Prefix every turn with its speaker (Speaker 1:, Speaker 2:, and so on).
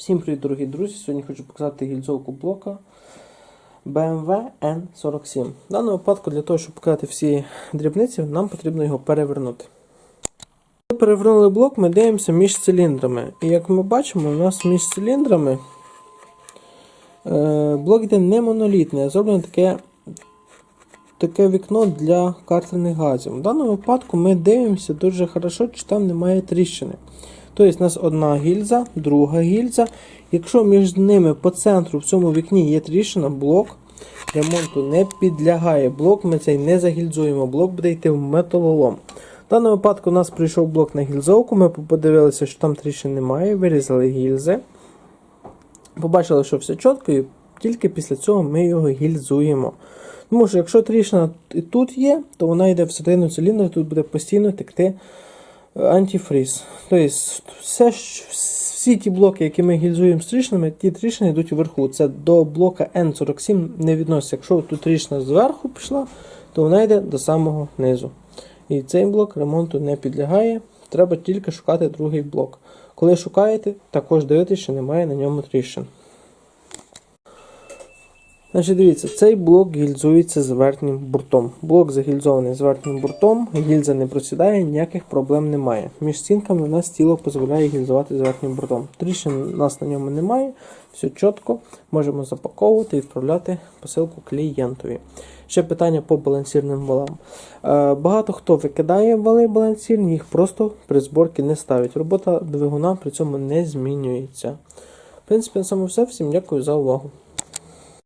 Speaker 1: Всім привіт, дорогі друзі! Сьогодні хочу показати гільзовку блока BMW N47. В даному випадку, для того, щоб показати всі дрібниці, нам потрібно його перевернути. Коли перевернули блок, ми дивимося між циліндрами. І як ми бачимо, у нас між циліндрами е, блок йде не монолітний, а зроблено таке, таке вікно для картерних газів. В даному випадку ми дивимося дуже хорошо, чи там немає тріщини. Тобто у нас одна гільза, друга гільза. Якщо між ними по центру в цьому вікні є тріщина, блок ремонту не підлягає. Блок ми цей не загільзуємо, блок буде йти в металолом. В даному випадку у нас прийшов блок на гільзовку, ми подивилися, що там тріщин немає, вирізали гільзи. Побачили, що все чітко, і тільки після цього ми його гільзуємо. Тому що якщо тріщина і тут є, то вона йде всередину циліндра, тут буде постійно текти антифріз. Тобто все, всі ті блоки, які ми гільзуємо з тріщинами, ті тріщини йдуть вверху. Це до блока N47 не відноситься. Якщо тут тріщина зверху пішла, то вона йде до самого низу. І цей блок ремонту не підлягає. Треба тільки шукати другий блок. Коли шукаєте, також дивитися, що немає на ньому тріщин. Значить, дивіться, цей блок гільзується з верхнім буртом. Блок загільзований з верхнім буртом, гільза не просідає, ніяких проблем немає. Між стінками у нас тіло дозволяє гільзувати з верхнім буртом. Тріщин у нас на ньому немає, все чітко, можемо запаковувати і відправляти посилку клієнтові. Ще питання по балансірним валам. Е, багато хто викидає вали балансірні, їх просто при зборці не ставить. Робота двигуна при цьому не змінюється. В принципі, на цьому все. Всім дякую за увагу.